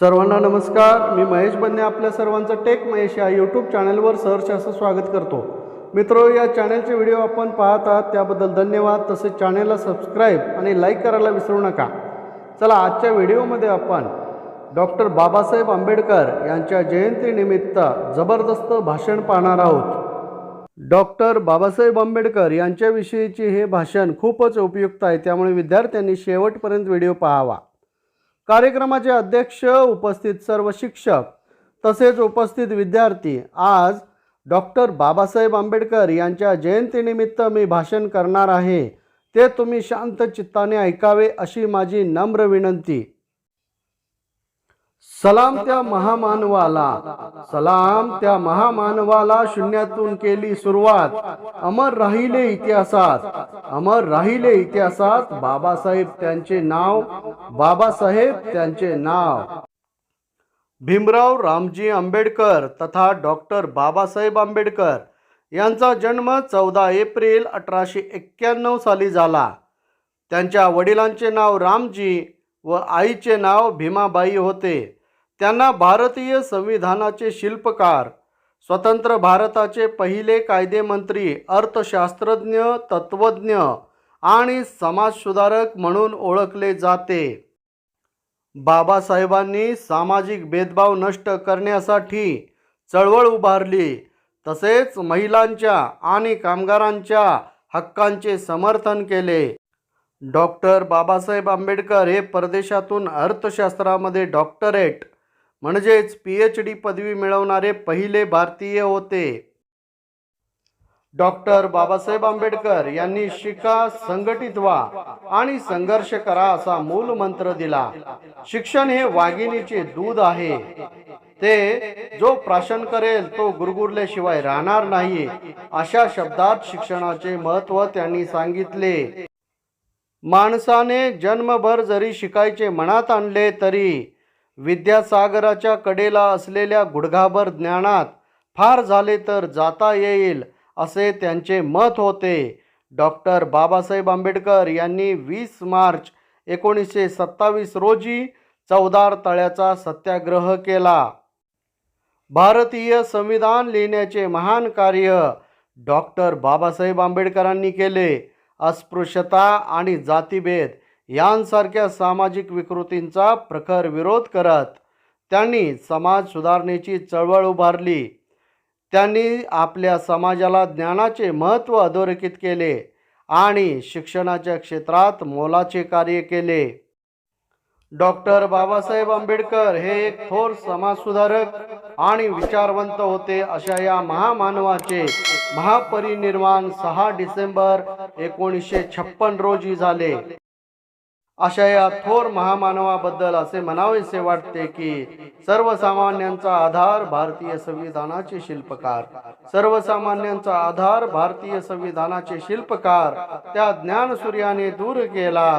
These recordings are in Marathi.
सर्वांना नमस्कार. मी महेश बन्ने आपल्या सर्वांचं टेक महेश या यूट्यूब चॅनलवर सहर्ष असं स्वागत करतो. मित्र या चॅनलचे व्हिडिओ आपण पाहत आहात त्याबद्दल धन्यवाद. तसेच चॅनलला सबस्क्राईब आणि लाईक करायला विसरू नका. चला आजच्या व्हिडिओमध्ये आपण डॉक्टर बाबासाहेब आंबेडकर यांच्या जयंतीनिमित्त जबरदस्त भाषण पाहणार आहोत. डॉक्टर बाबासाहेब आंबेडकर यांच्याविषयीचे हे भाषण खूपच उपयुक्त आहे. त्यामुळे विद्यार्थ्यांनी शेवटपर्यंत व्हिडिओ पाहावा. कार्यक्रमाचे अध्यक्ष उपस्थित सर्व शिक्षक तसेच उपस्थित विद्यार्थी आज डॉक्टर बाबासाहेब आंबेडकर यांच्या जयंतीनिमित्त मी भाषण करणार आहे. ते तुम्ही शांत चित्ताने ऐकावे अशी माझी नम्र विनंती. सलाम त्या महामानवाला. सलाम त्या महामानवाला शून्यातून केली सुरुवात. अमर राहिले इतिहासात. अमर राहिले इतिहासात बाबासाहेब त्यांचे नाव बाबासाहेब त्यांचे नाव. भीमराव रामजी आंबेडकर तथा डॉक्टर बाबासाहेब आंबेडकर यांचा जन्म चौदा एप्रिल अठराशे एक्क्याण्णव साली झाला. त्यांच्या वडिलांचे नाव रामजी व आईचे नाव भीमाबाई होते. त्यांना भारतीय संविधानाचे शिल्पकार स्वतंत्र भारताचे पहिले कायदेमंत्री अर्थशास्त्रज्ञ तत्त्वज्ञ आणि समाजसुधारक म्हणून ओळखले जाते. बाबासाहेबांनी सामाजिक भेदभाव नष्ट करण्यासाठी चळवळ उभारली. तसेच महिलांच्या आणि कामगारांच्या हक्कांचे समर्थन केले. डॉक्टर बाबासाहेब आंबेडकर हे परदेशातून अर्थशास्त्रामध्ये डॉक्टरेट म्हणजेच पी एच डी पदवी मिळवणारे पहिले भारतीय होते. डॉक्टर बाबासाहेब आंबेडकर यांनी शिका संघटित व्हा आणि संघर्ष करा असा मूल मंत्र दिला. शिक्षण हे वाघिणीचे दूध आहे. ते जो प्राशन करेल तो गुरगुरल्याशिवाय राहणार नाही अशा शब्दात शिक्षणाचे महत्त्व त्यांनी सांगितले. माणसाने जन्मभर जरी शिकायचे मनात आणले तरी विद्यासागराच्या कडेला असलेल्या गुडघाभर ज्ञानात फार झाले तर जाता येईल असे त्यांचे मत होते. डॉक्टर बाबासाहेब आंबेडकर यांनी वीस मार्च एकोणीसशे सत्तावीस रोजी चौदार तळ्याचा सत्याग्रह केला. भारतीय संविधान लिहिण्याचे महान कार्य डॉक्टर बाबासाहेब आंबेडकरांनी केले. अस्पृश्यता आणि जातीभेद यांसारख्या सामाजिक विकृतींचा प्रखर विरोध करत त्यांनी समाज सुधारणेची चळवळ उभारली. त्यांनी आपल्या समाजाला ज्ञानाचे महत्त्व अधोरेखित केले आणि शिक्षणाच्या क्षेत्रात मोलाचे कार्य केले. डॉक्टर बाबासाहेब आंबेडकर हे एक थोर समाजसुधारक आणि विचारवंत होते अशा या महामानवाचे महापरिनिर्वाण सहा डिसेंबर एकोणीसशे छप्पन रोजी झाले. अशा या थोर महामानवाबद्दल असे म्हणावेसे वाटते की सर्वसामान्यांचा आधार भारतीय संविधानाचे शिल्पकार सर्वसामान्यांचा आधार भारतीय संविधानाचे शिल्पकार त्या ज्ञान सूर्याने दूर केला.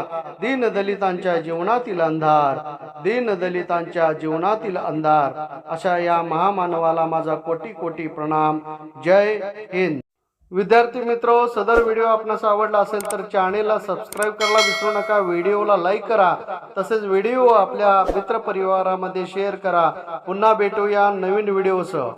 दीनदलितांच्या जीवनातील अंधार दीनदलितांच्या जीवनातील अंधार. अशा या महामानवाला माझा कोटी कोटी प्रणाम. जय हिंद. विद्यार्थी मित्र सदर व्हिडिओ आपणास आवडला असेल तर चॅनेलला सबस्क्राईब करायला विसरू नका व्हिडिओला लाईक करा तसेच व्हिडिओ आपल्या मित्रपरिवारामध्ये शेअर करा. पुन्हा भेटूया नवीन व्हिडिओसह.